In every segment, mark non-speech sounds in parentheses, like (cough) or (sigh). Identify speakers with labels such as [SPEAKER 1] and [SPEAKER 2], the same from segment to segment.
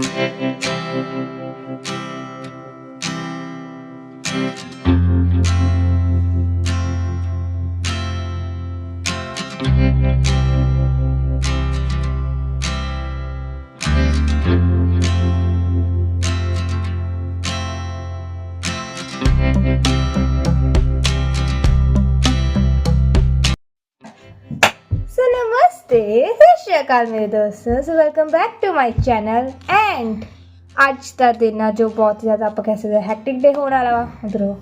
[SPEAKER 1] ਸੋ ਅਕਾਲ ਮੇਰੇ ਦੋਸਤੋ so welcome back to my channel and ਅੱਜ ਦਾ ਦਿਨ ਆ ਜੋ ਬਹੁਤ ਜ਼ਿਆਦਾ ਆਪਾਂ ਕਹਿ ਸਕਦੇ ਹੈਕਟਿਕ ਡੇ ਹੋਣ ਵਾਲਾ ਵਾ, ਉਧਰੋਂ।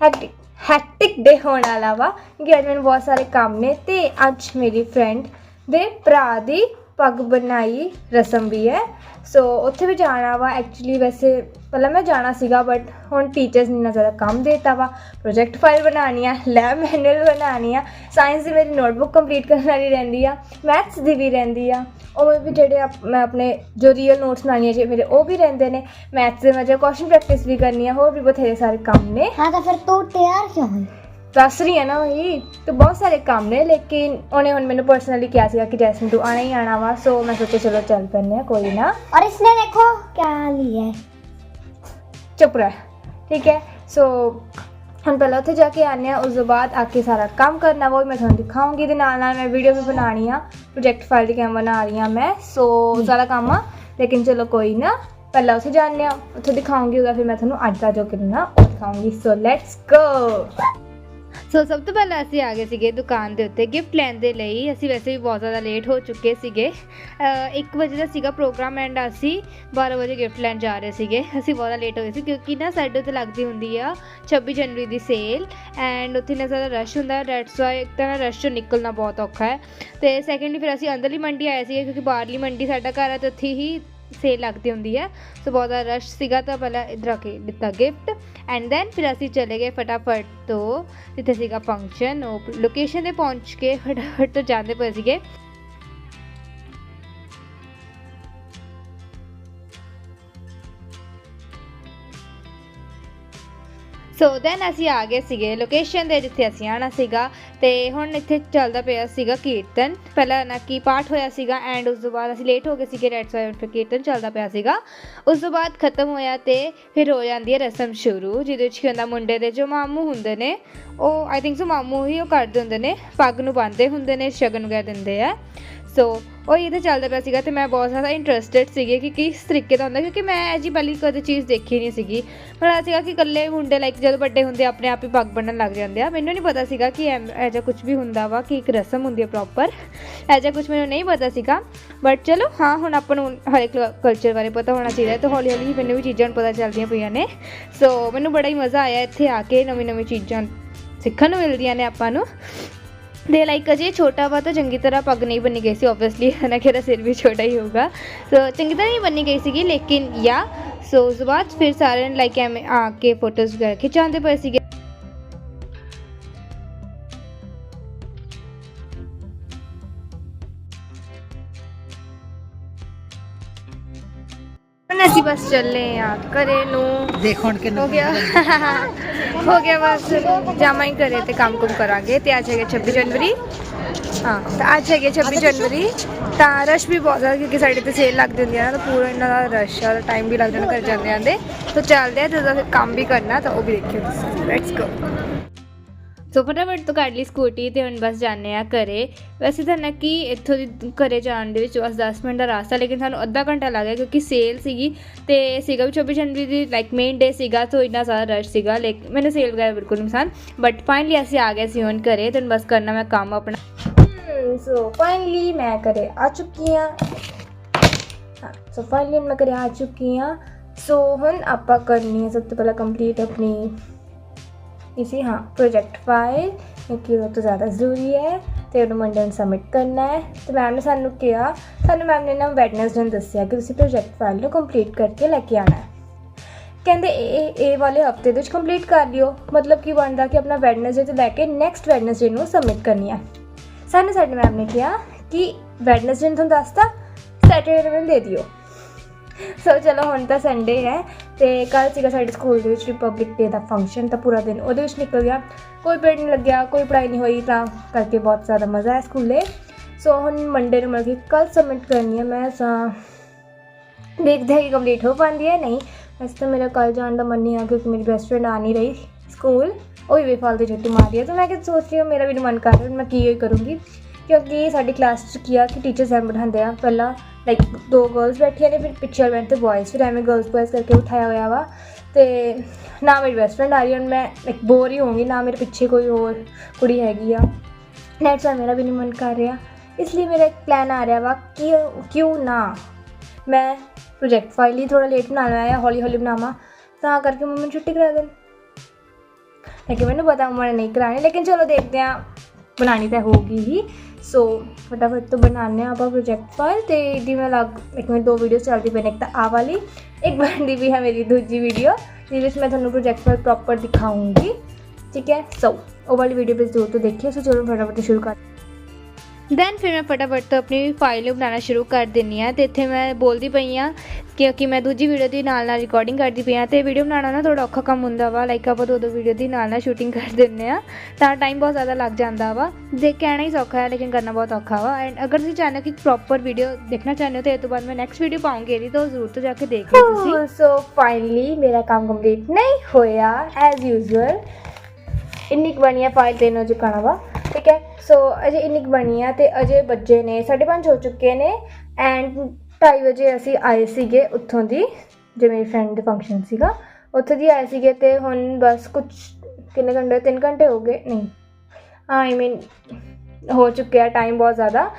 [SPEAKER 1] ਹੈਕਟਿਕ ਹੈਕਟਿਕ ਡੇ ਹੋਣ ਵਾਲਾ ਵਾ, ਕਿਉਂਕਿ ਅੱਜ ਮੈਨੂੰ ਬਹੁਤ ਸਾਰੇ ਕੰਮ ਨੇ ਤੇ ਅੱਜ ਮੇਰੀ ਫਰੈਂਡ ਦੇ ਭਰਾ ਦੀ ਪੱਗ ਬਣਾਈ, ਰਸਮ ਵੀ ਹੈ। ਸੋ ਉੱਥੇ ਵੀ ਜਾਣਾ ਵਾ। ਐਕਚੁਅਲੀ ਵੈਸੇ ਪਹਿਲਾਂ ਮੈਂ ਜਾਣਾ ਸੀਗਾ ਬਟ ਹੁਣ ਟੀਚਰਸ ਨੇ ਨਾ ਜ਼ਿਆਦਾ ਕੰਮ ਦਿੱਤਾ ਵਾ। ਪ੍ਰੋਜੈਕਟ ਫਾਈਲ ਬਣਾਣੀ ਆ ਲੈਬ ਮੈਨੂਅਲ ਬਣਾਣੀ ਆ। ਸਾਇੰਸ ਦੀ ਮੇਰੀ ਨੋਟਬੁੱਕ ਕੰਪਲੀਟ ਕਰਨ ਵਾਲੀ ਰਹਿੰਦੀ ਆ। ਮੈਥਸ ਦੀ ਵੀ ਰਹਿੰਦੀ ਆ। ਉਹ ਵੀ ਜਿਹੜੇ ਮੈਂ ਆਪਣੇ ਜੋ ਰੀਅਲ ਨੋਟਸ ਬਣਾਉਣੀਆਂ ਜੇ ਮੇਰੇ, ਉਹ ਵੀ ਰਹਿੰਦੇ ਨੇ। ਮੈਥਸ ਦੇ ਮੈਂ ਜੇ ਕੁਐਸਚਨ ਪ੍ਰੈਕਟਿਸ ਵੀ ਕਰਨੀ ਆ, ਹੋਰ ਵੀ ਬਥੇਰੇ ਸਾਰੇ ਕੰਮ ਨੇ।
[SPEAKER 2] ਹਾਂ, ਤਾਂ ਫਿਰ ਤੂੰ ਤਿਆਰ ਕਿਉਂ ਹੋਈ?
[SPEAKER 1] ਦੱਸ ਰਹੀ ਹੈ ਨਾ ਉਹੀ ਤੇ ਬਹੁਤ ਸਾਰੇ ਕੰਮ ਨੇ ਲੇਕਿਨ ਉਹਨੇ ਹੁਣ ਮੈਨੂੰ ਪਰਸਨਲੀ ਕਿਹਾ ਸੀਗਾ ਕਿ ਜੈਸਮੀਨ ਤੂੰ ਆਣਾ ਹੀ ਆਣਾ ਵਾ ਸੋ ਮੈਂ ਸੋਚਿਆ ਚਲੋ ਚੱਲ ਪੈਂਦੇ ਆ ਕੋਈ ਨਾ
[SPEAKER 2] और इसने देखो क्या लिया है
[SPEAKER 1] ਚੁੱਪ ਰਹਿ ਠੀਕ ਹੈ ਸੋ ਹੁਣ ਪਹਿਲਾਂ ਉੱਥੇ ਜਾ ਕੇ ਆਨੇ ਆ ਉਸ ਤੋਂ ਬਾਅਦ ਆ ਕੇ ਸਾਰਾ ਕੰਮ ਕਰਨਾ ਵਾ ਉਹ ਵੀ ਮੈਂ ਤੁਹਾਨੂੰ ਦਿਖਾਉਂਗੀ ਦੇ ਨਾਲ ਨਾਲ ਮੈਂ ਵੀਡੀਓ ਵੀ ਬਣਾਉਣੀ ਆ ਪ੍ਰੋਜੈਕਟ ਫਾਈਲ ਦੀ ਕਿਵੇਂ ਬਣਾ ਰਹੀ ਆ ਮੈਂ ਸੋ ਸਾਰਾ ਕੰਮ ਆ ਲੇਕਿਨ ਚਲੋ ਕੋਈ ਨਾ ਪਹਿਲਾਂ ਉੱਥੇ ਜਾਂਦੇ ਆ ਉੱਥੇ ਦਿਖਾਉਂਗੀ ਉਹਦਾ ਫਿਰ ਮੈਂ ਤੁਹਾਨੂੰ ਅੱਜ ਦਾ ਜੋ ਕਰਨਾ ਉਹ ਦਿਖਾਉਂਗੀ ਸੋ ਲੈਟਸ ਗੋ
[SPEAKER 3] ਸੋ ਸਭ ਤੋਂ ਪਹਿਲਾਂ ਅਸੀਂ ਆ ਗਏ ਸੀਗੇ ਦੁਕਾਨ ਦੇ ਉੱਤੇ ਗਿਫਟ ਲੈਣ ਦੇ ਲਈ। ਅਸੀਂ ਵੈਸੇ ਵੀ ਬਹੁਤ ਜ਼ਿਆਦਾ ਲੇਟ ਹੋ ਚੁੱਕੇ ਸੀਗੇ। 1 ਵਜੇ ਦਾ ਸੀਗਾ ਪ੍ਰੋਗਰਾਮ ਐਂਡ ਅਸੀਂ 12 ਵਜੇ ਗਿਫਟ ਲੈਣ ਜਾ ਰਹੇ ਸੀਗੇ। ਅਸੀਂ ਬਹੁਤ ਲੇਟ ਹੋ ਗਏ ਸੀ ਕਿਉਂਕਿ ਨਾ ਸਾਡੇ ਉੱਤੇ ਲੱਗਦੀ ਹੁੰਦੀ ਆ 26 ਜਨਵਰੀ ਦੀ ਸੇਲ ਐਂਡ ਉੱਥੇ ਨਾ ਜ਼ਿਆਦਾ ਰਸ਼ ਹੁੰਦਾ ਦੈਟਸ ਵਾਈ ਇੱਕ ਤਾਂ ਰਸ਼ ਚੋਂ ਨਿਕਲਣਾ ਬਹੁਤ ਔਖਾ ਹੈ। ਤੇ ਸੈਕੰਡਲੀ ਫਿਰ ਅਸੀਂ ਅੰਦਰਲੀ ਮੰਡੀ ਆਏ ਸੀਗੇ ਕਿਉਂਕਿ ਬਾਹਰਲੀ ਮੰਡੀ ਸਾਡਾ ਘਰ ਹੈ ਤੇ ਉੱਥੇ ਹੀ ਸੇਲ ਲੱਗਦੀ ਹੁੰਦੀ ਹੈ। ਸੋ ਬਹੁਤ ਜ਼ਿਆਦਾ ਰਸ਼ ਸੀਗਾ ਤਾਂ ਪਹਿਲਾਂ ਇੱਧਰ ਆ ਕੇ ਦਿੱਤਾ ਗਿਫਟ ਐਂਡ ਦੈਨ ਫਿਰ ਅਸੀਂ ਚਲੇ ਗਏ ਫਟਾਫਟ ਤੋਂ, ਜਿੱਥੇ ਸੀਗਾ ਫੰਕਸ਼ਨ ਉਹ ਲੋਕੇਸ਼ਨ ਤੇ ਪਹੁੰਚ ਕੇ ਫਟਾਫਟ ਤੋਂ ਜਾਂਦੇ ਪਏ ਸੀਗੇ। ਸੋ ਦੈਨ ਅਸੀਂ ਆ ਗਏ ਸੀਗੇ ਲੋਕੇਸ਼ਨ ਦੇ ਜਿੱਥੇ ਅਸੀਂ ਆਣਾ ਸੀਗਾ, ਤੇ ਹੁਣ ਇੱਥੇ ਚੱਲਦਾ ਪਿਆ ਸੀਗਾ ਕੀਰਤਨ। ਪਹਿਲਾਂ ਨਾ ਕੀ ਪਾਠ ਹੋਇਆ ਸੀਗਾ ਐਂਡ ਉਸ ਤੋਂ ਬਾਅਦ ਅਸੀਂ ਲੇਟ ਹੋ ਗਏ ਸੀਗੇ ਰੈਡਸ ਵਾਈ ਫਿਰ ਕੀਰਤਨ ਚੱਲਦਾ ਪਿਆ ਸੀਗਾ। ਉਸ ਤੋਂ ਬਾਅਦ ਖਤਮ ਹੋਇਆ ਤੇ ਫਿਰ ਹੋ ਜਾਂਦੀ ਹੈ ਰਸਮ ਸ਼ੁਰੂ, ਜਿਹਦੇ ਵਿੱਚ ਕੀ ਹੁੰਦਾ, ਮੁੰਡੇ ਦੇ ਜੋ ਮਾਮੂ ਹੁੰਦੇ ਨੇ, ਉਹ ਆਈ ਥਿੰਕ ਸੋ ਮਾਮੂ ਹੀ ਉਹ ਕਰਦੇ ਹੁੰਦੇ ਨੇ, ਪੱਗ ਨੂੰ ਬੰਨਦੇ ਹੁੰਦੇ ਨੇ, ਸ਼ਗਨ ਵਗੈਰਾ ਦਿੰਦੇ ਆ। ਸੋ ਉਹ ਇਹਦੇ ਚੱਲਦਾ ਪਿਆ ਸੀਗਾ ਤੇ ਮੈਂ ਬਹੁਤ ਜ਼ਿਆਦਾ ਇੰਟਰਸਟਿਡ ਸੀਗੀ ਕਿ ਕਿਸ ਤਰੀਕੇ ਦਾ ਹੁੰਦਾ, ਕਿਉਂਕਿ ਮੈਂ ਇਹ ਜੀ ਪਹਿਲੀ ਕਦੇ ਚੀਜ਼ ਦੇਖੀ ਨਹੀਂ ਸੀਗੀ। ਪਰ ਸੀਗਾ ਕਿ ਇਕੱਲੇ ਮੁੰਡੇ ਲਾਈਕ ਜਦੋਂ ਵੱਡੇ ਹੁੰਦੇ ਆਪਣੇ ਆਪ ਹੀ ਪੱਗ ਬੰਨਣ ਲੱਗ ਜਾਂਦੇ ਆ। ਮੈਨੂੰ ਨਹੀਂ ਪਤਾ ਸੀਗਾ ਕਿ ਐਮ- ਇਹ ਜਿਹਾ ਕੁਝ ਵੀ ਹੁੰਦਾ ਵਾ, ਕਿ ਇੱਕ ਰਸਮ ਹੁੰਦੀ ਹੈ ਪ੍ਰੋਪਰ ਇਹ ਜਿਹਾ ਕੁਝ ਮੈਨੂੰ ਨਹੀਂ ਪਤਾ ਸੀਗਾ। ਬਟ ਚਲੋ, ਹਾਂ, ਹੁਣ ਆਪਾਂ ਨੂੰ ਹਰ ਇੱਕ ਕਲਚਰ ਬਾਰੇ ਪਤਾ ਹੋਣਾ ਚਾਹੀਦਾ ਹੈ ਤੇ ਹੌਲੀ ਹੌਲੀ ਮੈਨੂੰ ਵੀ ਚੀਜ਼ਾਂ ਨੂੰ ਪਤਾ ਚੱਲਦੀਆਂ ਪਈਆਂ ਨੇ। ਸੋ ਮੈਨੂੰ ਬੜਾ ਹੀ ਮਜ਼ਾ ਆਇਆ ਇੱਥੇ ਆ ਕੇ ਨਵੀਂ ਨਵੀਂ ਚੀਜ਼ਾਂ ਸਿੱਖਣ ਨੂੰ ਮਿਲਦੀਆਂ ਨੇ ਆਪਾਂ ਨੂੰ। ਦੇ ਲਾਈਕ ਅਜੇ ਛੋਟਾ ਵਾ ਤਾਂ ਚੰਗੀ ਤਰ੍ਹਾਂ ਪੱਗ ਨਹੀਂ ਬੰਨੀ ਗਈ ਸੀ ਆਬਵੀਅਸਲੀ ਹਨਾ ਕਿ ਇਹਦਾ ਸਿਰ ਵੀ ਛੋਟਾ ਹੀ ਹੋਊਗਾ ਸੋ ਚੰਗੀ ਤਰ੍ਹਾਂ ਨਹੀਂ ਬੰਨੀ ਗਈ ਸੀਗੀ ਲੇਕਿਨ ਯਾ ਸੋ ਉਸ ਤੋਂ ਬਾਅਦ ਫਿਰ ਸਾਰਿਆਂ ਨੇ ਲਾਈਕ ਐਵੇਂ ਆ ਕੇ ਫੋਟੋਜ਼ ਵਗੈਰਾ ਖਿਚਾਉਂਦੇ
[SPEAKER 1] ਅਸੀਂ ਬਸ ਚੱਲੇ ਆ ਘਰੇ ਨੂੰ।
[SPEAKER 4] ਦੇਖ ਹੁਣ ਕਿੰਨਾ
[SPEAKER 1] ਹੋ ਗਿਆ। (laughs) ਹੋ ਗਿਆ ਬਸ ਜਾਮਾ ਹੀ ਕਰੇ ਤੇ ਕੰਮ ਕੁਮ ਕਰਾਂਗੇ। ਤੇ ਅੱਜ ਹੈਗੇ 26 ਜਨਵਰੀ। ਹਾਂ ਤਾਂ ਅੱਜ ਹੈਗੇ 26 ਜਨਵਰੀ। ਤਾਂ ਰਸ਼ ਵੀ ਬਹੁਤ ਜ਼ਿਆਦਾ ਕਿਉਂਕਿ ਸਾਡੇ ਤੇ ਸੇਲ ਲੱਗਦੀ ਹੁੰਦੀ ਹੈ ਨਾ ਤਾਂ ਪੂਰਾ ਇਹਨਾਂ ਦਾ ਰਸ਼ ਆ ਟਾਈਮ ਵੀ ਲੱਗ ਜਾਣਾ ਘਰ ਜਾਂਦੇ ਆਂਦੇ ਤਾਂ ਚੱਲਦੇ ਆ ਜਦੋਂ ਫਿਰ ਕੰਮ ਵੀ ਕਰਨਾ ਤਾਂ ਉਹ ਵੀ ਦੇਖਿਓ ਤੁਸੀਂ। ਲੈਟਸ ਗੋ
[SPEAKER 3] ਸੋ ਫਟਾਫਟ ਤੋਂ ਕੱਢ ਲਈ ਸਕੂਟੀ ਤੇ ਹੁਣ ਬਸ ਜਾਂਦੇ ਆ ਘਰੇ। ਵੈਸੇ ਤਾਂ ਨਾ ਕਿ ਇੱਥੋਂ ਦੀ ਘਰੇ ਜਾਣ ਦੇ ਵਿੱਚ ਬਸ 10 ਮਿੰਟ ਦਾ ਰਾਸਤਾ, ਲੇਕਿਨ ਸਾਨੂੰ ਅੱਧਾ ਘੰਟਾ ਲੱਗ ਗਿਆ ਕਿਉਂਕਿ ਸੇਲ ਸੀਗੀ ਤੇ ਸੀਗਾ ਵੀ 24 ਜਨਵਰੀ ਦੀ ਲਾਈਕ ਮੇਨ ਡੇ ਸੀਗਾ, ਤਾਂ ਇੰਨਾ ਜ਼ਿਆਦਾ ਰਸ਼ ਸੀਗਾ ਲੇਕਿਨ ਮੈਨੂੰ ਸੇਲ ਵਗੈਰਾ ਬਿਲਕੁਲ ਨਹੀਂ ਪਸੰਦ। ਬਟ ਫਾਈਨਲੀ ਅਸੀਂ ਆ ਗਏ ਸੀ ਹੁਣ ਘਰੇ, ਤੇ ਹੁਣ ਬਸ ਕਰਨਾ ਮੈਂ ਕੰਮ ਆਪਣਾ।
[SPEAKER 1] hmm, ਸੋ ਫਾਈਨਲੀ ਮੈਂ ਘਰੇ ਆ ਚੁੱਕੀ ਹਾਂ। ਹਾਂ ਸੋ ਫਾਈਨਲੀ ਮੈਂ ਘਰੇ ਆ ਚੁੱਕੀ ਹਾਂ। ਸੋ ਹੁਣ ਆਪਾਂ ਕਰਨੀ ਹੈ ਸਭ ਤੋਂ ਪਹਿਲਾਂ ਕੰਪਲੀਟ ਆਪਣੀ ਇਸੇ ਹਾਂ ਪ੍ਰੋਜੈਕਟ ਫਾਈਲ ਕਿਉਂਕਿ ਉਹ ਤੋਂ ਜ਼ਿਆਦਾ ਜ਼ਰੂਰੀ ਹੈ ਤੇ ਉਹਨੂੰ ਮੰਡੇ ਨੂੰ ਸਬਮਿਟ ਕਰਨਾ ਹੈ ਤੇ ਮੈਮ ਨੇ ਸਾਨੂੰ ਕਿਹਾ ਸਾਨੂੰ ਮੈਮ ਨੇ ਨਾ ਵੈਡਨਸਡੇ ਨੂੰ ਦੱਸਿਆ ਕਿ ਤੁਸੀਂ ਪ੍ਰੋਜੈਕਟ ਫਾਈਲ ਨੂੰ ਕੰਪਲੀਟ ਕਰਕੇ ਲੈ ਕੇ ਆਣਾ ਹੈ ਕਹਿੰਦੇ ਇਹ ਇਹ ਵਾਲੇ ਹਫ਼ਤੇ ਦੇ ਵਿੱਚ ਕੰਪਲੀਟ ਕਰ ਲਿਓ ਮਤਲਬ ਕੀ ਬਣਦਾ ਕਿ ਆਪਣਾ ਵੈਡਨਸਡੇ ਤੋਂ ਲੈ ਕੇ ਨੈਕਸਟ ਵੈਡਨਸਡੇ ਨੂੰ ਸਬਮਿਟ ਕਰਨੀ ਹੈ ਸਾਨੂੰ ਸਾਡੇ ਮੈਮ ਨੇ ਕਿਹਾ ਕਿ ਵੈਡਨਸਡੇ ਨੂੰ ਤੁਹਾਨੂੰ ਦੱਸਤਾ ਸੈਟਰਡੇ ਨੂੰ ਦੇ ਦਿਓ ਸੋ ਚਲੋ ਹੁਣ ਤਾਂ ਸੰਡੇ ਹੈ ਤੇ ਕੱਲ ਸੀਗਾ ਸਾਡੇ ਸਕੂਲ ਦੇ ਵਿੱਚ ਰਿਪਬਲਿਕ ਡੇ ਦਾ ਫੰਕਸ਼ਨ ਤਾਂ ਪੂਰਾ ਦਿਨ ਉਹਦੇ ਵਿੱਚ ਨਿਕਲ ਗਿਆ। ਕੋਈ ਪੇੜ ਨਹੀਂ ਲੱਗਿਆ, ਕੋਈ ਪੜ੍ਹਾਈ ਨਹੀਂ ਹੋਈ ਤਾਂ ਕਰਕੇ ਬਹੁਤ ਜ਼ਿਆਦਾ ਮਜ਼ਾ ਆਇਆ ਸਕੂਲੇ। ਸੋ ਹੁਣ ਮੰਡੇ ਨੂੰ ਮਤਲਬ ਕਿ ਕੱਲ ਸਬਮਿਟ ਕਰਨੀ ਹੈ ਮੈਂ ਸਾ ਦੇਖਦੇ ਹਾਂ ਕਿ ਕੰਪਲੀਟ ਹੋ ਪਾਉਂਦੀ ਹੈ ਨਹੀਂ। ਵੈਸੇ ਤਾਂ ਮੇਰਾ ਕੱਲ ਜਾਣ ਦਾ ਮਨ ਨਹੀਂ ਆ ਕਿਉਂਕਿ ਮੇਰੀ ਬੈਸਟ ਫਰੈਂਡ ਆ ਨਹੀਂ ਰਹੀ ਸਕੂਲ। ਉਹ ਵੀ ਫਾਲਤੂ ਛੁੱਟੀ ਮਾਰ ਹੈ ਤਾਂ ਮੈਂ ਕਿ ਸੋਚ ਰਹੀ ਹਾਂ ਮੇਰਾ ਵੀ ਨੀ ਮਨ ਕਰ ਰਿਹਾ ਮੈਂ ਕੀ ਹੀ ਕਰੂੰਗੀ। ਕਿਉਂਕਿ ਸਾਡੀ ਕਲਾਸ 'ਚ ਕੀ ਆ ਕਿ ਟੀਚਰਸ ਐਮ ਬਿਠਾਉਂਦੇ ਆ, ਪਹਿਲਾਂ ਲਾਈਕ ਦੋ ਗਰਲਸ ਬੈਠੀਆਂ ਨੇ, ਫਿਰ ਪਿੱਛੇ ਵਾਲੇ ਬੈਂਚ ਤੇ ਬॉयਜ਼ ਫਿਰ ਐਵੇਂ ਗਰਲਸ ਬॉयਜ਼ ਕਰਕੇ ਉਠਾਇਆ ਹੋਇਆ ਵਾ। ਤੇ ਨਾ ਮੇਰੀ ਬੈਸਟ ਫਰੈਂਡ ਆ ਰਹੀ, ਹੁਣ ਮੈਂ ਲਾਈਕ ਬੋਰ ਹੀ ਹੋਊਂਗੀ, ਨਾ ਮੇਰੇ ਪਿੱਛੇ ਕੋਈ ਹੋਰ ਕੁੜੀ ਹੈਗੀ ਆ। ਨੈਟਸ ਮੇਰਾ ਵੀ ਨਹੀਂ ਮਨ ਕਰ ਰਿਹਾ। ਇਸ ਲਈ ਮੇਰਾ ਇੱਕ ਪਲਾਨ ਆ ਰਿਹਾ ਵਾ ਕਿ ਕਿਉਂ ਨਾ ਮੈਂ ਪ੍ਰੋਜੈਕਟ ਫਾਈਲ ਹੀ ਥੋੜਾ ਲੇਟ ਬਣਾਉਣਾ ਹੈ ਹੌਲੀ ਹੌਲੀ ਬਣਾਵਾਂ, ਤਾਂ ਕਰਕੇ ਮੰਮੀ ਨੂੰ ਛੁੱਟੀ ਕਰਾ ਦੇਣ। ਲੇਕਿਨ ਮੈਨੂੰ ਪਤਾ ਮੰਮਾ ਨੇ ਨਹੀਂ ਕਰਾਣੀ ਲੇਕਿਨ ਚਲੋ ਦੇਖਦੇ ਹਾਂ ਬਣਾਣੀ ਤਾਂ ਹੋਊਗੀ ਹੀ। ਸੋ ਫਟਾਫਟ ਤੋਂ ਬਣਾਉਂਦੇ ਹਾਂ ਆਪਾਂ ਪ੍ਰੋਜੈਕਟ ਫਾਈਲ ਤੇ ਮੈਂ ਲੱਗ ਇੱਕ ਮਿੰਟ ਦੋ ਵੀਡੀਓ ਚੱਲਦੀ ਪਈ ਨੇ ਇੱਕ ਤਾਂ ਆ ਵਾਲੀ ਇੱਕ ਬਣਦੀ ਵੀ ਹੈ ਮੇਰੀ ਦੂਜੀ ਵੀਡੀਓ ਜਿਹਦੇ ਵਿੱਚ ਮੈਂ ਤੁਹਾਨੂੰ ਪ੍ਰੋਜੈਕਟ ਫਾਈਲ ਪ੍ਰੋਪਰ ਦਿਖਾਉਂਗੀ ਠੀਕ ਹੈ ਸੋ ਉਹ ਵਾਲੀ ਵੀਡੀਓ ਵੀ ਜ਼ਰੂਰ ਤੋਂ ਦੇਖਿਓ ਸੋ ਚਲੋ ਫਟਾਫਟ ਸ਼ੁਰੂ ਕਰ
[SPEAKER 3] ਦੈਨ ਫਿਰ ਮੈਂ ਫਟਾਫਟ ਤੋਂ ਆਪਣੀ ਫਾਈਲ ਨੂੰ ਬਣਾਉਣਾ ਸ਼ੁਰੂ ਕਰ ਦਿੰਨੀ ਆ ਤੇ ਇੱਥੇ ਮੈਂ ਬੋਲਦੀ ਪਈ ਆ ਕਿਉਂਕਿ ਮੈਂ ਦੂਜੀ ਵੀਡੀਓ ਦੀ ਨਾਲ ਨਾਲ ਰਿਕਾਰਡਿੰਗ ਕਰਦੀ ਪਈ ਆ ਤੇ ਵੀਡੀਓ ਬਣਾਉਣਾ ਨਾ ਥੋੜਾ ਔਖਾ ਕੰਮ ਹੁੰਦਾ ਵਾ ਲਾਈਕ ਆਪਾਂ ਦੋ ਦੋ ਵੀਡੀਓ ਦੀ ਨਾਲ ਨਾਲ ਸ਼ੂਟਿੰਗ ਕਰ ਦਿੰਨੇ ਆ ਤਾਂ ਟਾਈਮ ਬਹੁਤ ਜ਼ਿਆਦਾ ਲੱਗ ਜਾਂਦਾ ਵਾ ਜੇ ਕਹਿਣਾ ਹੀ ਸੌਖਾ ਹੈ ਲੇਕਿਨ ਕਰਨਾ ਬਹੁਤ ਔਖਾ ਵਾ ਐਂਡ ਅਗਰ ਤੁਸੀਂ ਚਾਹੁੰਦੇ ਹੋ ਕਿ ਪ੍ਰੋਪਰ ਵੀਡੀਓ ਦੇਖਣਾ ਚਾਹੁੰਦੇ ਹੋ ਤੇ ਇਹ ਤੋਂ ਬਾਅਦ ਮੈਂ ਨੈਕਸਟ ਵੀਡੀਓ ਪਾਉਂਗੀ ਇਹਦੀ ਤਾਂ ਜ਼ਰੂਰ ਤੋਂ ਜਾ ਕੇ ਦੇਖ ਲਿਓ ਤੁਸੀਂ
[SPEAKER 1] ਸੋ ਫਾਈਨਲੀ ਮੇਰਾ ਕੰਮ ਕੰਪਲੀਟ ਨਹੀਂ ਹੋਇਆ ਐਜ਼ ਯੂਜ਼ੂਅਲ ਇੰਨੀ ਕੁ ਬਣੀ ਫਾਈਲ ਤਿੰਨ ਹੋ ਚੁੱਕਾ ਵਾ ਠੀਕ ਹੈ? ਸੋ ਅਜੇ ਇੰਨੀ ਕੁ ਬਣੀ ਆ ਤੇ ਅਜੇ ਬੱਜੇ ਨੇ 5:30 ਹੋ ਚੁੱਕੇ ਨੇ ਐਂਡ 2:30 ਵਜੇ ਅਸੀਂ ਆਏ ਸੀਗੇ ਉੱਥੋਂ ਦੀ ਜੇ ਮੇਰੀ ਫਰੈਂਡ ਦੇ ਫੰਕਸ਼ਨ ਸੀਗਾ। ਉੱਥੋਂ ਦੀ ਆਏ ਸੀਗੇ ਤੇ ਹੁਣ ਬਸ ਕੁਝ ਕਿੰਨੇ ਘੰਟੇ 3 ਘੰਟੇ ਹੋ ਗਏ? ਨਹੀਂ। ਆਈ ਮੀਨ ਹੋ ਚੁੱਕਿਆ ਟਾਈਮ ਬਹੁਤ ਜ਼ਿਆਦਾ।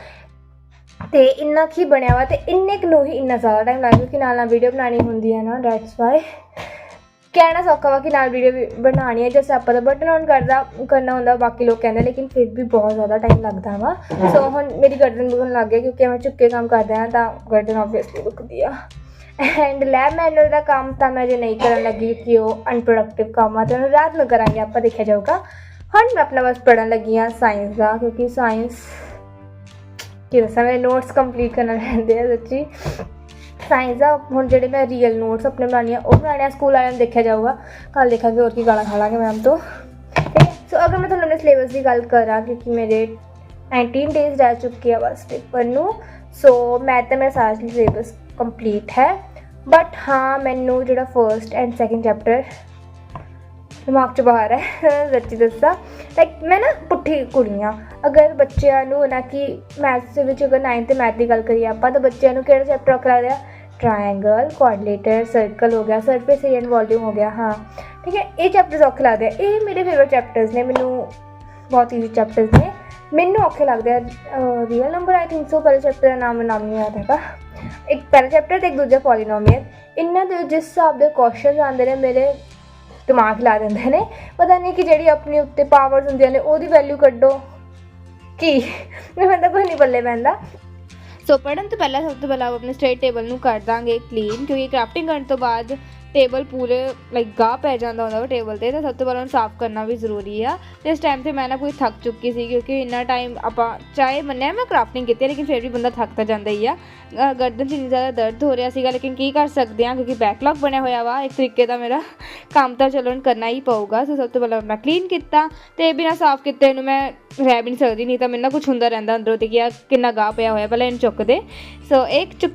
[SPEAKER 1] ਤੇ ਇੰਨਾ ਕੀ ਬਣਿਆ ਵਾ ਤੇ ਇੰਨੇ ਕੁ ਨੂੰ ਹੀ ਇੰਨਾ ਜ਼ਿਆਦਾ ਟਾਈਮ ਲੱਗ ਗਿਆ ਕਿ ਨਾਲ ਨਾਲ ਵੀਡੀਓ ਬਣਾਉਣੀ ਹੁੰਦੀ ਹੈ ਨਾ ਦੈਟਸ ਵਾਈ ਕਹਿਣਾ ਸੌਖਾ ਵਾ ਕਿ ਨਾਲ ਵੀਡੀਓ ਬਣਾਉਣੀ ਹੈ ਜੈਸੇ ਆਪਾਂ ਦਾ ਬਟਨ ਔਨ ਕਰਦਾ, ਕਰਨਾ ਹੁੰਦਾ, ਬਾਕੀ ਲੋਕ ਕਹਿੰਦੇ ਲੇਕਿਨ ਫਿਰ ਵੀ ਬਹੁਤ ਜ਼ਿਆਦਾ ਟਾਈਮ ਲੱਗਦਾ ਵਾ। ਸੋ ਹੁਣ ਮੇਰੀ ਗਰਦਨ ਦੁਖਣ ਲੱਗ ਗਈ, ਕਿਉਂਕਿ ਮੈਂ ਚੁੱਕੇ ਕੰਮ ਕਰਦਾ ਹਾਂ ਤਾਂ ਗਰਦਨ ਆਬਵੀਅਸਲੀ ਦੁਖਦੀ ਆ। ਐਂਡ ਲੈਬ ਮੈਨੂਅਲ ਦਾ ਕੰਮ ਤਾਂ ਮੈਂ ਜੇ ਨਹੀਂ ਕਰਨ ਲੱਗੀ, ਕਿ ਉਹ ਅਨਪ੍ਰੋਡਕਟਿਵ ਕੰਮ ਆ, ਤੇ ਉਹਨੂੰ ਰਾਤ ਨੂੰ ਕਰਾਂਗੇ, ਆਪਾਂ ਦੇਖਿਆ ਜਾਊਗਾ। ਹੁਣ ਮੈਂ ਆਪਣਾ ਬਸ ਪੜਨ ਲੱਗੀ ਹਾਂ ਸਾਇੰਸ ਦਾ, ਕਿਉਂਕਿ ਸਾਇੰਸ ਕੀ ਦੱਸਾਂ ਮੇਰੇ ਨੋਟਸ ਕੰਪਲੀਟ ਕਰਨਾ ਰਹਿੰਦੇ ਆ ਸੱਚੀ। ਸਾਇੰਸ ਦਾ ਹੁਣ ਜਿਹੜੇ ਮੈਂ ਰੀਅਲ ਨੋਟਸ ਆਪਣੇ ਬਣਾਉਣੀ ਆ, ਉਹ ਬਣਾਉਣੇ ਆ ਸਕੂਲ ਵਾਲਿਆਂ ਨੂੰ ਦੇਖਿਆ ਜਾਊਗਾ। ਕੱਲ ਦੇਖਾਂਗੇ ਹੋਰ ਕੀ ਗਾਲਾਂ ਖਾ ਲਾਂਗੇ ਮੈਮ ਤੋਂ। ਠੀਕ ਹੈ? ਸੋ ਅਗਰ ਮੈਂ ਤੁਹਾਨੂੰ ਆਪਣੇ ਸਿਲੇਬਸ ਦੀ ਗੱਲ ਕਰਾਂ, ਕਿਉਂਕਿ ਮੇਰੇ 19 ਡੇਜ਼ ਰਹਿ ਚੁੱਕੇ ਆ ਬਸ ਪੇਪਰ ਨੂੰ ਸੋ ਮੈਂ ਤਾਂ ਮੇਰਾ ਸਾਰਾ ਸਿਲੇਬਸ ਕੰਪਲੀਟ ਹੈ। ਬਟ ਹਾਂ, ਮੈਨੂੰ ਜਿਹੜਾ ਫਰਸਟ ਐਂਡ ਸੈਕਿੰਡ ਚੈਪਟਰ ਦਿਮਾਗ 'ਚ ਬਾਹਰ ਹੈ, (laughs) ਸੱਚੀ ਦੱਸਾਂ। ਲਾਈਕ ਮੈਂ ਨਾ ਪੁੱਠੀ ਕੁੜੀਆਂ ਅਗਰ ਬੱਚਿਆਂ ਨੂੰ ਨਾ ਕਿ ਮੈਥਸ ਦੇ ਵਿੱਚ ਅਗਰ 9th ਤੇ ਮੈਥ ਦੀ ਗੱਲ ਕਰੀਏ ਆਪਾਂ, ਤਾਂ ਬੱਚਿਆਂ ਨੂੰ ਕਿਹੜਾ ਚੈਪਟਰ ਔਖਾ ਲੱਗਦਾ? ਹੈ ਟ੍ਰਾਇੰਗਲ ਕੁਆਡਰੀਲੇਟਰ ਸਰਕਲ ਹੋ ਗਿਆ ਸਰਫੇਸ ਏਰੀਆ ਐਂਡ ਵੋਲਿਊਮ ਹੋ ਗਿਆ, ਹਾਂ। ਠੀਕ ਹੈ, ਇਹ ਚੈਪਟਰਸ ਔਖੇ ਲੱਗਦੇ ਆ। ਇਹ ਮੇਰੇ ਫੇਵਰਟ ਚੈਪਟਰਸ ਨੇ, ਮੈਨੂੰ ਬਹੁਤ ਈਜ਼ੀ ਚੈਪਟਰਸ ਨੇ। ਮੈਨੂੰ ਔਖੇ ਲੱਗਦੇ ਆ real number I think so ਪਹਿਲੇ ਚੈਪਟਰ ਦਾ ਨਾਮ ਨਾਮ ਨਹੀਂ ਯਾਦ ਹੈਗਾ। ਇੱਕ ਪਹਿਲਾ ਚੈਪਟਰ ਤੇ ਇੱਕ ਦੂਜਾ ਪੋਲੀਨੋਮੀਅਲ ਇਹਨਾਂ ਦੇ ਜਿਸ ਹਿਸਾਬ ਦੇ ਕੁਐਸਚਨਸ ਆਉਂਦੇ ਨੇ, ਮੇਰੇ ਦਿਮਾਗ ਲਾ ਦਿੰਦੇ ਨੇ। ਪਤਾ ਨਹੀਂ ਕਿ ਜਿਹੜੀ ਆਪਣੇ ਉੱਤੇ ਪਾਵਰਸ ਹੁੰਦੀਆਂ ਨੇ, ਉਹਦੀ ਵੈਲਿਊ ਕੱਢੋ। ਕੀ? ਮੈਨੂੰ ਤਾਂ ਕੋਈ ਨਹੀਂ ਬੱਲੇ ਪੈਂਦਾ।
[SPEAKER 3] ਸੋ ਪੜਨ ਤੋਂ ਪਹਿਲਾਂ ਸਭ ਤੋਂ ਪਹਿਲਾਂ ਆਪਾਂ ਆਪਣੇ ਸਟੇਟ ਟੇਬਲ ਨੂੰ ਕਰ ਦਾਂਗੇ ਕਲੀਨ ਕਿਉਂਕਿ ਕਰਾਫਟਿੰਗ ਕਰਨ ਤੋਂ ਬਾਅਦ ਟੇਬਲ ਪੂਰੇ ਲਾਈਕ ਗਾਹ ਪੈ ਜਾਂਦਾ ਹੁੰਦਾ ਉਹ ਟੇਬਲ ਤੇ, ਤਾਂ ਸਭ ਤੋਂ ਪਹਿਲਾਂ ਉਹਨੂੰ ਸਾਫ਼ ਕਰਨਾ ਵੀ ਜ਼ਰੂਰੀ ਆ। ਤੇ ਇਸ ਟਾਈਮ ਤੇ ਮੈਂ ਨਾ ਪੂਰੀ ਥੱਕ ਚੁੱਕੀ ਸੀ, ਕਿਉਂਕਿ ਇੰਨਾ ਟਾਈਮ ਆਪਾਂ ਚਾਹੇ ਮੰਨਿਆ ਮੈਂ ਕਰਾਫਟਿੰਗ ਕੀਤੀ ਲੇਕਿਨ ਫਿਰ ਵੀ ਬੰਦਾ ਥੱਕ ਤਾਂ ਜਾਂਦਾ ਹੀ ਆ। ਗਰਦਨ 'ਚ ਇੰਨੀ ਜ਼ਿਆਦਾ ਦਰਦ ਹੋ ਰਿਹਾ ਸੀਗਾ, ਲੇਕਿਨ ਕੀ ਕਰ ਸਕਦੇ ਆ, ਕਿਉਂਕਿ ਬੈਕਲੌਗ ਬਣਿਆ ਹੋਇਆ ਵਾ, ਇੱਕ ਤਰੀਕੇ ਦਾ ਮੇਰਾ ਕੰਮ ਤਾਂ ਚਲੋ ਕਰਨਾ ਹੀ ਪਊਗਾ। ਸੋ ਸਭ ਤੋਂ ਪਹਿਲਾਂ ਮੈਂ ਕਲੀਨ ਕੀਤਾ ਤੇ ਬਿਨਾਂ ਸਾਫ਼ ਕੀਤੇ ਇਹਨੂੰ ਮੈਂ ਰਹਿ ਵੀ ਨਹੀਂ ਸਕਦੀ, ਨਹੀਂ ਤਾਂ ਮੈਨੂੰ ਨਾ ਕੁਝ ਹੁੰਦਾ ਰਹਿੰਦਾ ਅੰਦਰੋਂ ਤੇ ਕਿ ਆ ਕਿੰਨਾ ਗਾਹ ਪਿਆ ਹੋਇਆ, ਪਹਿਲਾਂ ਇਹਨੂੰ ਚੁੱਕ ਦੇ। ਸੋ ਇੱਕ ਚੁੱਕ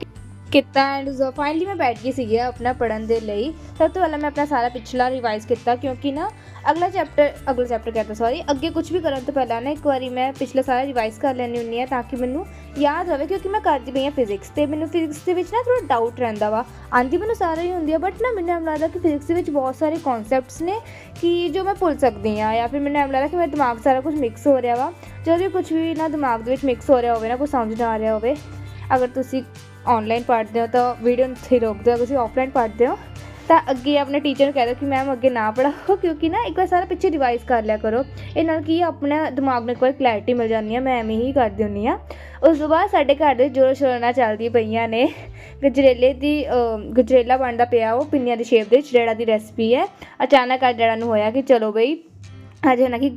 [SPEAKER 3] ਕੀਤਾ ਐਂਡ ਫਾਈਨਲੀ ਮੈਂ ਬੈਠ ਗਈ ਸੀਗੀ ਆਪਣਾ ਪੜਨ ਦੇ ਲਈ। ਸਭ ਤੋਂ ਪਹਿਲਾਂ ਮੈਂ ਆਪਣਾ ਸਾਰਾ ਪਿਛਲਾ ਰਿਵਾਈਜ਼ ਕੀਤਾ ਕਿਉਂਕਿ ਨਾ ਅਗਲਾ ਚੈਪਟਰ ਅਗਲਾ ਚੈਪਟਰ ਕਹਿੰਦਾ ਸੌਰੀ ਅੱਗੇ ਕੁਝ ਵੀ ਕਰਨ ਤੋਂ ਪਹਿਲਾਂ ਨਾ ਇੱਕ ਵਾਰੀ ਮੈਂ ਪਿਛਲਾ ਸਾਰਾ ਰਿਵਾਈਜ਼ ਕਰ ਲੈਣੀ ਹੁੰਦੀ ਆ ਤਾਂ ਕਿ ਮੈਨੂੰ ਯਾਦ ਰਵੇ ਕਿਉਂਕਿ ਮੈਂ ਕਰਦੀ ਪਈ ਆ ਫਿਜ਼ਿਕਸ ਤੇ। ਮੈਨੂੰ ਫਿਜ਼ਿਕਸ ਦੇ ਵਿੱਚ ਨਾ ਥੋੜਾ ਡਾਊਟ ਰਹਿੰਦਾ ਵਾ। ਆਂਦੀ ਮੈਨੂੰ ਸਾਰਾ ਹੀ ਹੁੰਦੀ ਆ ਬਟ ਨਾ ਮੈਨੂੰ ਐਂ ਲੱਗਦਾ ਕਿ ਫਿਜ਼ਿਕਸ ਦੇ ਵਿੱਚ ਬਹੁਤ ਸਾਰੇ ਕਨਸੈਪਟਸ ਨੇ ਕਿ ਜੋ ਮੈਂ ਭੁੱਲ ਸਕਦੀ ਆ ਜਾਂ ਫਿਰ ਮੈਨੂੰ ਐਂ ਲੱਗਦਾ ਕਿ ਮੇਰਾ ਦਿਮਾਗ ਸਾਰਾ ਕੁਝ ਮਿਕਸ ਹੋ ਰਿਹਾ ਵਾ। ਜਦੋਂ ਵੀ ਕੁਝ ਵੀ ਨਾ ਦਿਮਾਗ ਦੇ ਵਿੱਚ ਮਿਕਸ ਹੋ ਰਿਹਾ ਹੋਵੇ, ਨਾ ਕੁਝ ਸਮਝ ਨਾ ਆ ਰਿਹਾ ਹੋਵੇ, ਅਗਰ ਤੁਸੀਂ ਆਨਲਾਈਨ ਪੜ੍ਹਦੇ ਹੋ ਤਾਂ ਵੀਡੀਓ ਨੂੰ ਇੱਥੇ ਰੋਕ ਦਿਓ ਅਗਰ ਤੁਸੀਂ ਆਫਲਾਈਨ ਪੜ੍ਹਦੇ ਹੋ ਤਾਂ ਅੱਗੇ ਆਪਣੇ ਟੀਚਰ ਨੂੰ ਕਹਿ ਦਿਓ ਕਿ ਮੈਮ ਅੱਗੇ ਨਾ ਪੜਾਓ ਕਿਉਂਕਿ ਨਾ ਇੱਕ ਵਾਰ ਸਾਰਾ ਪਿੱਛੇ ਰਿਵਾਈਜ਼ ਕਰ ਲਿਆ ਕਰੋ। ਇਹ ਨਾਲ ਕੀ ਆਪਣੇ ਦਿਮਾਗ ਨੂੰ ਇੱਕ ਵਾਰ ਕਲੈਰਿਟੀ ਮਿਲ ਜਾਂਦੀ ਆ ਮੈਂ ਐਵੇਂ ਹੀ ਕਰਦੀ ਹੁੰਦੀ ਆ। ਉਸ ਤੋਂ ਬਾਅਦ ਸਾਡੇ ਘਰ ਦੇ ਜੋਰ ਸ਼ੋਰ ਨਾਲ ਚੱਲਦੀ ਪਈਆਂ ਨੇ। ਗਜਰੇਲੇ ਦੀ ਗਜਰੇਲਾ ਬਣਦਾ ਪਿਆ ਉਹ ਪਿੰਨੀਆਂ ਦੀ ਸ਼ੇਪ ਦੇ ਵਿੱਚ ਜਿਹੜਾ ਦੀ ਰੈਸਪੀ ਹੈ। ਅਚਾਨਕ ਅੱਜ ਜਿਹੜਾ ਨੂੰ ਹੋਇਆ ਕਿ ਚਲੋ ਬਈ ਅੱਜ ਨਾ ਕਿ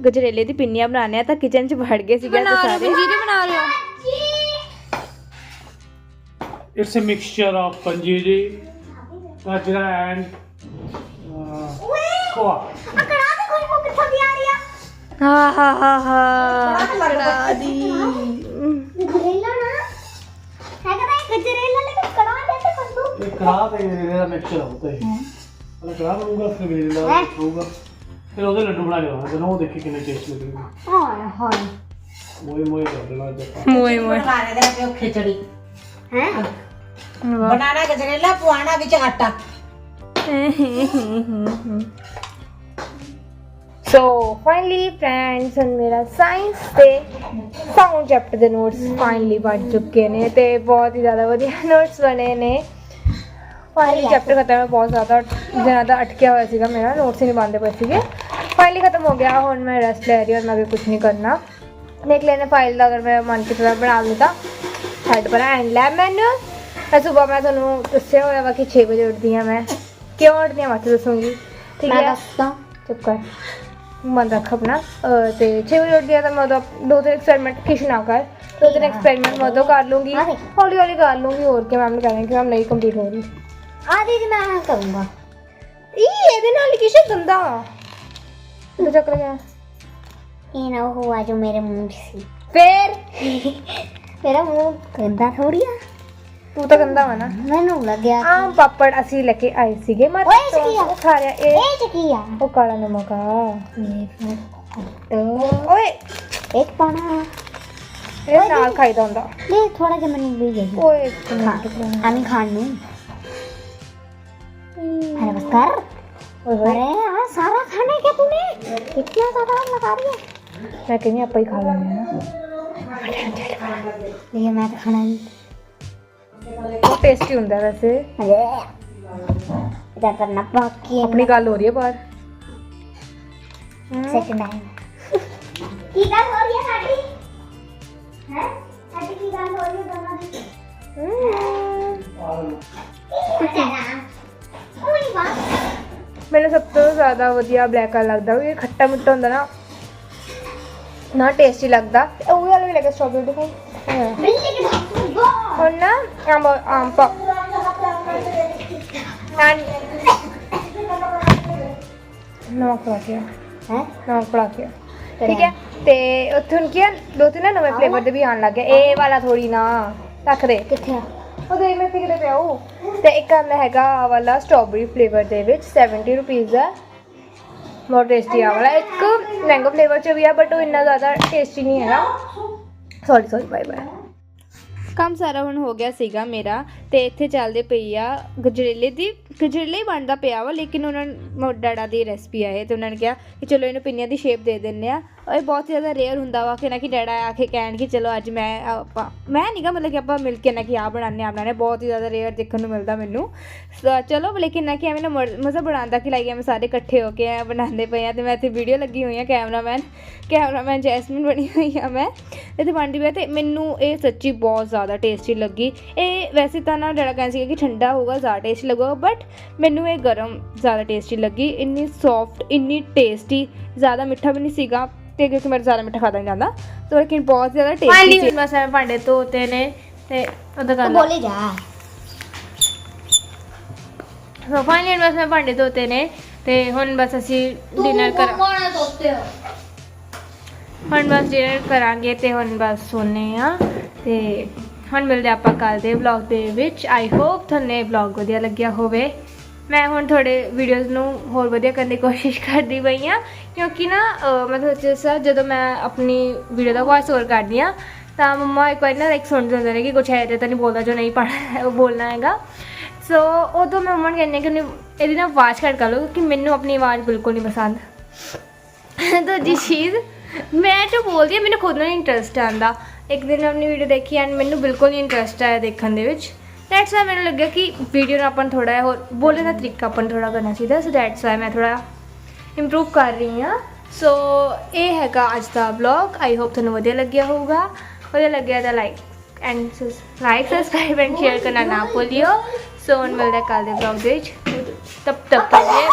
[SPEAKER 3] ਗਜਰੇਲੇ ਦੀ ਪਿੰਨੀਆਂ ਬਣਾਉਣੇ ਆ ਤਾਂ ਕਿਚਨ 'ਚ ਵੜ ਗਏ ਸੀਗੇ ਸਾਰੇ।
[SPEAKER 1] ਬਣਾ ਰਹੇ ਹੋ?
[SPEAKER 4] It's a mixture of panjiri, gajra and uh,
[SPEAKER 2] quinoa.
[SPEAKER 1] ਹਾਂ ਹਾਂ ਹਾਂ ਹਾਂ ਕੜਾ ਦੀ
[SPEAKER 2] ਗਜਰੇਲਾ ਨਾ ਹੈਗਾ ਨਾ ਗਜਰੇਲਾ ਲੇਕਿਨ ਕੜਾ ਜੈਸੇ ਖੁਸ਼ਬੂ
[SPEAKER 4] ਇਹ ਕੜਾ ਤੇ ਗਜਰੇਲੇ ਦਾ ਮਿਕਸਚਰ ਹੁੰਦਾ ਹੈ ਹਾਂ ਫਿਰ ਉਹਦੇ ਲੱਡੂ ਬਣਾ ਦੇਖੀ
[SPEAKER 5] ਹਾਂ ਖਿਚੜੀ
[SPEAKER 2] ਹੈ
[SPEAKER 5] बनाना गजरेला पुआना बिच आटा
[SPEAKER 1] ਸੋ ਫਾਈਨਲੀ ਫਰੈਂਡਸ ਹੁਣ ਮੇਰਾ ਸਾਇੰਸ ਤੇ ਸਾਊਂਡ ਚੈਪਟਰ ਦੇ ਨੋਟਸ ਫਾਈਨਲੀ ਬਣ ਚੁੱਕੇ ਨੇ ਤੇ ਬਹੁਤ ਹੀ ਜ਼ਿਆਦਾ ਵਧੀਆ ਨੋਟਸ ਬਣੇ ਨੇ ਫਾਈਨਲੀ ਚੈਪਟਰ ਖਤਮ ਹੈ ਬਹੁਤ ਜ਼ਿਆਦਾ ਜ਼ਿਆਦਾ ਅਟਕਿਆ ਹੋਇਆ ਸੀਗਾ ਮੇਰਾ ਨੋਟਸ ਹੀ ਨਹੀਂ ਬਣਦੇ ਪਏ ਸੀਗੇ ਫਾਈਨਲੀ ਖਤਮ ਹੋ ਗਿਆ ਹੁਣ ਮੈਂ ਰੈਸਟ ਲੈ ਰਹੀ ਹਾਂ और मैं अभी कुछ नहीं करना देख लेना फाइल ਦਾ ਅਗਰ ਮੈਂ ਮਨ ਕੀਤਾ ਬਣਾ ਲੂੰ ਤਾਂ ਸਾਈਡ ਪਰ ਐਂਡ ਲੈ ਮੈਨੂੰ ਮੈਂ ਸਵੇਰ ਮੈਂ ਤੁਹਾਨੂੰ ਦੱਸਿਆ ਹੋਇਆ ਵਾ ਕਿ 6 ਵਜੇ ਉੱਠਦੀ ਹਾਂ ਮੈਂ ਕਿਉਂ ਉੱਠਦੀ ਹਾਂ ਮੈਂ ਤੁਹਾਨੂੰ ਦੱਸੂੰਗੀ ਠੀਕ
[SPEAKER 2] ਮੈਂ
[SPEAKER 1] ਹੈ
[SPEAKER 2] ਦੱਸਦਾ
[SPEAKER 1] ਚੁੱਪ ਕਰ ਮਨ ਰੱਖ ਆਪਣਾ ਅਹ ਤੇ 6 ਵਜੇ ਉੱਠਦੀ ਹਾਂ ਤਾਂ ਮੈਂ ਉਦੋਂ ਦੋ ਤਿੰਨ ਐਕਸਪੈਰੀਮੈਂਟ ਕਿਸ ਨਾ ਕਰ ਦੋ ਤਿੰਨ ਐਕਸਪੈਰੀਮੈਂਟ ਮੈਂ ਉਦੋਂ ਕਰ ਲੂੰਗੀ
[SPEAKER 2] ਹਾਂ।
[SPEAKER 1] ਹੌਲੀ ਹੌਲੀ ਕਰ ਲੂੰਗੀ ਹੋਰ ਕਿ ਮੈਮ ਨੇ ਕਹਿਣਾ ਕਿ ਮੈਮ ਨਹੀਂ ਕੰਪਲੀਟ ਹੋ ਰਹੀ
[SPEAKER 2] ਆ ਦੀਦੀ ਮੈਂ ਕਰੂੰਗਾ
[SPEAKER 1] ਈ ਇਹਦੇ ਨਾਲ ਕਿਸ਼ੇ ਗੰਦਾ ਤੇ ਚੱਕ ਲਿਆ
[SPEAKER 2] ਇਹ ਨਾ ਹੁਆ ਜੋ ਮੇਰੇ ਮੂੰਹ 'ਚ ਸੀ
[SPEAKER 1] ਫੇਰ
[SPEAKER 2] ਮੇਰਾ ਮੂੰਹ ਗੰਦਾ ਥੋੜੀ ਆ
[SPEAKER 1] ਤੂੰ ਤਾਂ ਗੰਦਾ ਵਾ ਨਾ
[SPEAKER 2] ਮੈਨੂੰ ਲੱਗਿਆ
[SPEAKER 1] ਆਮ ਪਾਪੜ ਅਸੀਂ ਲੈ ਕੇ ਆਏ ਸੀਗੇ ਮੈਂ
[SPEAKER 2] ਓਏ, ਇਹ 'ਚ ਕੀ ਆ?
[SPEAKER 1] ਉਹ ਖਾ ਰਿਹਾ ਇਹ
[SPEAKER 2] ਇਹ ਚ ਕੀ ਆ
[SPEAKER 1] ਉਹ ਕਾਲਾ ਨਮਕ ਆ
[SPEAKER 2] ਇਹ
[SPEAKER 1] ਓਏ
[SPEAKER 2] ਇੱਕ ਪਾਣਾ
[SPEAKER 1] ਇਹ ਨਾਲ ਖਾਈਦਾ ਹੁੰਦਾ
[SPEAKER 2] ਲੈ ਥੋੜਾ ਜਿਹਾ ਮੈਨੂੰ ਵੀ ਦੇ ਦੇ
[SPEAKER 1] ਓਏ ਇੱਕ ਮਿੰਟ
[SPEAKER 2] ਆਮੀ ਖਾਣ ਨੂੰ अरे बस कर
[SPEAKER 1] ਓਏ ਹੋਏ
[SPEAKER 2] अरे हाँ सारा खाना है क्या तूने इतना ज्यादा लगा रही है
[SPEAKER 1] ਮੈਂ ਕਹਿੰਦੀ ਆਪਾਂ ਹੀ ਖਾ ਲੈਂਦੇ ਹਾਂ ਨਾ
[SPEAKER 2] लेकिन मैं तो खाना नहीं
[SPEAKER 1] ਬਹੁਤ ਟੇਸਟੀ ਹੁੰਦਾ ਵੈਸੇ।
[SPEAKER 2] ਇਹਦਾ ਕਰਨਾ ਬਾਕੀ
[SPEAKER 1] ਆਪਣੀ ਗੱਲ ਹੋ ਰਹੀ ਹੈ ਬਾਹਰ।
[SPEAKER 2] ਸੈਕਿੰਡ ਟਾਈਮ ਕੀ ਗੱਲ ਹੋ ਰਹੀ ਹੈ ਸਾਡੀ? ਹੈ? ਸਾਡੀ ਕੀ ਗੱਲ ਹੋ ਰਹੀ ਹੈ ਦੋਨਾਂ ਦੀ?
[SPEAKER 1] ਮੈਨੂੰ ਸਭ ਤੋਂ ਜ਼ਿਆਦਾ ਵਧੀਆ ਬਲੈਕ ਆ ਲੱਗਦਾ ਉਹ ਖੱਟਾ ਮਿੱਠਾ ਹੁੰਦਾ ਨਾ ਨਾ ਟੇਸਟੀ ਲੱਗਦਾ। ਉਹ ਵਾਲਾ ਵੀ ਲੱਗਾ ਸਟ੍ਰਾਬੇਰੀ ਦੇਖੋ ஒன்று
[SPEAKER 2] ஆம்பம்
[SPEAKER 1] ਨਵਾਂ ਖੁਲਾ ਹੈ ਠੀਕ ਹੈ ਤੇ ਉੱਥੋਂ ਕੀ ਦੋ ਨਾ ਨਵੇਂ ਫਲੇਵਰ ਦੇ ਵੀ ਆਣ ਲੱਗ ਗਏ ਇਹ ਵਾਲਾ ਥੋੜੀ ਨਾ ਰੱਖ ਕਿੱਥੇ ਆ ਇੱਕ ਆਂਦਾ ਹੈਗਾ ਆ ਵਾਲਾ ਸਟ੍ਰਾਬੇਰੀ ਫਲੇਵਰ ਦੇ ਵਿੱਚ 70 ਰੁਪਏ ਦਾ ਬਹੁਤ ਟੇਸਟੀ ਆ ਵਾਲਾ ਇੱਕ ਮੈਂਗੋ ਫਲੇਵਰ ਚ ਵੀ ਆ ਬਟ ਉਹ ਇੰਨਾ ਜ਼ਿਆਦਾ ਟੇਸਟੀ ਨਹੀਂ ਹੈਗਾ ਸੌਰੀ ਸੌਰੀ ਬਾਏ ਬਾਏ
[SPEAKER 3] ਕੰਮ ਸਾਰਾ ਹੁਣ ਹੋ ਗਿਆ ਸੀਗਾ ਮੇਰਾ। ਤੇ ਇੱਥੇ ਚੱਲਦੇ ਪਈ ਆ। ਗਜਰੇਲੇ ਦੀ ਗਜਰੇਲੇ ਹੀ ਬਣਦਾ ਪਿਆ ਵਾ, ਲੇਕਿਨ ਉਹਨਾਂ ਨੂੰ ਡਾੜਾ ਦੀ ਰੈਸਪੀ ਆ ਇਹ, ਤੇ ਉਹਨਾਂ ਨੇ ਕਿਹਾ ਕਿ ਚਲੋ ਇਹਨੂੰ ਪਿੰਨੀਆਂ ਦੀ ਸ਼ੇਪ ਦੇ ਦਿੰਨੇ ਆ। ਇਹ ਬਹੁਤ ਜ਼ਿਆਦਾ ਰੇਅਰ ਹੁੰਦਾ ਵਾ, ਕਿ ਨਾ ਕਿ ਡੈਡਾ ਆ ਕੇ ਕਹਿਣ ਕਿ ਚਲੋ ਅੱਜ ਮੈਂ ਆਪਾਂ ਮੈਂ ਨਹੀਂਗਾ ਮਤਲਬ ਕਿ ਆਪਾਂ ਮਿਲ ਕੇ ਨਾ ਕਿ ਆ ਬਣਾਉਂਦੇ ਆ, ਬਣਾਉਂਦੇ ਬਹੁਤ ਹੀ ਜ਼ਿਆਦਾ ਰੇਅਰ ਦੇਖਣ ਨੂੰ ਮਿਲਦਾ ਮੈਨੂੰ। ਚਲੋ, ਲੇਕਿਨ ਨਾ ਕਿ ਐਵੇਂ ਨਾ ਮਰ- ਮਜ਼ਾ ਬਣਾਉਂਦਾ ਕਿ ਲਾਈਏ ਮੈਂ ਸਾਰੇ ਇਕੱਠੇ ਹੋ ਕੇ ਐਂ ਬਣਾਉਂਦੇ ਪਏ ਆ, ਤੇ ਮੈਂ ਇੱਥੇ ਵੀਡੀਓ ਲੱਗੀ ਹੋਈ ਆ ਕੈਮਰਾਮੈਨ ਕੈਮਰਾਮੈਨ ਜੈਸਮਿਨ ਬਣੀ ਹੋਈ ਆ ਮੈਂ। ਇੱਥੇ ਬਣਦੀ ਪਈ ਆ ਤੇ ਮੈਨੂੰ ਇਹ ਸੱਚੀ ਬਹੁਤ ਜ਼ਿਆਦਾ ਟੇਸਟੀ ਲੱਗੀ। ਇਹ ਵੈਸੇ ਤਾਂ ਨਾਲ ਜਿਹੜਾ ਕਹਿੰਦੇ ਸੀ ਕਿ ਠੰਡਾ ਹੋਊਗਾ ਜ਼ਿਆਦਾ ਟੇਸਟੀ ਲੱਗੂਗਾ ਬਟ ਮੈਨੂੰ ਇਹ ਗਰਮ ਜ਼ਿਆਦਾ ਟੇਸਟੀ ਲੱਗੀ। ਇੰਨੀ ਸੌਫਟ ਇੰਨੀ ਟੇਸਟੀ ਜ਼ਿਆਦਾ ਮਿੱਠਾ ਵੀ ਨਹੀਂ ਸੀਗਾ ਤੇ ਕਿਉਂਕਿ ਮੈਂ ਜ਼ਿਆਦਾ ਮਿੱਠਾ ਖਾਦਾ ਜਾਂਦਾ। ਤੇ ਲੇਕਿਨ ਬਹੁਤ ਜ਼ਿਆਦਾ ਟੇਸਟੀ ਸੀ।
[SPEAKER 1] ਬਸ ਭਾਂਡੇ ਧੋਤੇ ਨੇ ਤੇ ਉਹਦਾ ਕਰ
[SPEAKER 2] ਬੋਲੇ ਜਾ।
[SPEAKER 1] ਸੋ ਫਾਈਨਲੀ ਬਸ ਮੈਂ ਭਾਂਡੇ ਧੋਤੇ ਨੇ ਤੇ ਹੁਣ ਬਸ ਅਸੀਂ ਡਿਨਰ ਕਰਾਂ
[SPEAKER 2] ਕੋਣ ਧੋਤੇ ਹੋ।
[SPEAKER 1] ਹੁਣ ਬਸ ਡਿਨਰ ਕਰਾਂਗੇ ਤੇ ਹੁਣ ਬਸ ਸੋਨੇ ਆ ਤੇ ਹੁਣ ਮਿਲਦੇ ਆਪਾਂ ਕੱਲ ਦੇ ਵਲੌਗ ਦੇ ਵਿੱਚ। ਆਈ ਹੋਪ ਤੁਹਾਨੂੰ ਇਹ ਵਲੌਗ ਵਧੀਆ ਲੱਗਿਆ ਹੋਵੇ। ਮੈਂ ਹੁਣ ਥੋੜੇ ਵੀਡੀਓਜ਼ ਨੂੰ ਹੋਰ ਵਧੀਆ ਕਰਨ ਦੀ ਕੋਸ਼ਿਸ਼ ਕਰਦੀ ਪਈ ਆ ਕਿਉਂਕਿ ਨਾ ਅਹ, ਮੈਂ ਸੋਚਿਆ ਸਰ ਜਦੋਂ ਮੈਂ ਆਪਣੀ ਵੀਡੀਓ ਦਾ ਵੌਇਸ ਓਵਰ ਕਰਦੀ ਆ ਤਾਂ ਮੰਮਾ ਇੱਕ ਵਾਰ ਨਾ ਲਾਈਕ ਸੁਣ ਦਿੰਦੇ ਨੇ ਕਿ ਕੁਝ ਹੈ ਤਾਂ ਨਹੀਂ ਬੋਲਦਾ ਜੋ ਨਹੀਂ ਪੜ੍ਹਨਾ ਉਹ ਬੋਲਣਾ ਹੈਗਾ। ਸੋ ਉਦੋਂ ਮੈਂ ਮੰਮਾ ਨੂੰ ਕਹਿੰਦੀ ਹਾਂ ਕਿ ਉਹਨੇ ਇਹਦੀ ਨਾ ਆਵਾਜ਼ ਘੱਟ ਕਰ ਲਓ ਕਿਉਂਕਿ ਮੈਨੂੰ ਆਪਣੀ ਆਵਾਜ਼ ਬਿਲਕੁਲ ਨਹੀਂ ਪਸੰਦ। ਦੂਜੀ ਚੀਜ਼ ਮੈਂ ਜੋ ਬੋਲਦੀ ਹਾਂ ਮੈਨੂੰ ਖੁਦ ਨੂੰ ਇੰਟਰਸਟ ਆਂਦਾ ਇੱਕ ਦਿਨ ਮੈਂ ਆਪਣੀ ਵੀਡੀਓ ਦੇਖੀ ਐਂਡ ਮੈਨੂੰ ਬਿਲਕੁਲ ਨਹੀਂ ਇੰਟਰਸਟ ਆਇਆ ਦੇਖਣ ਦੇ ਵਿੱਚ। ਦੈਟਸ ਵਾਈ ਮੈਨੂੰ ਲੱਗਿਆ ਕਿ ਵੀਡੀਓ ਨੂੰ ਆਪਾਂ ਨੂੰ ਥੋੜਾ ਜਿਹਾ ਹੋਰ ਬੋਲਣ ਦਾ ਤਰੀਕਾ ਆਪਾਂ ਨੂੰ ਥੋੜਾ ਕਰਨਾ ਚਾਹੀਦਾ। ਸੋ ਦੈਟਸ ਵਾਈ ਮੈਂ ਥੋੜਾ ਇੰਪਰੂਵ ਕਰ ਰਹੀ ਹਾਂ। ਸੋ ਇਹ ਹੈਗਾ ਅੱਜ ਦਾ ਵਲੌਗ ਆਈ ਹੋਪ ਤੁਹਾਨੂੰ ਵਧੀਆ ਲੱਗਿਆ ਹੋਊਗਾ। ਵਧੀਆ ਲੱਗਿਆ ਤਾਂ like and like subscribe and share ਕਰਨਾ ਨਾ ਭੁੱਲਿਓ। ਸੋ ਹੁਣ ਮਿਲਦੇ ਕੱਲ ਦੇ ਵਲੌਗ ਦੇ ਵਿੱਚ। ਤਬ ਤੱਕ ਕੇ ਲਈ।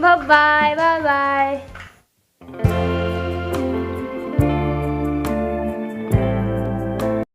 [SPEAKER 1] Bye bye bye bye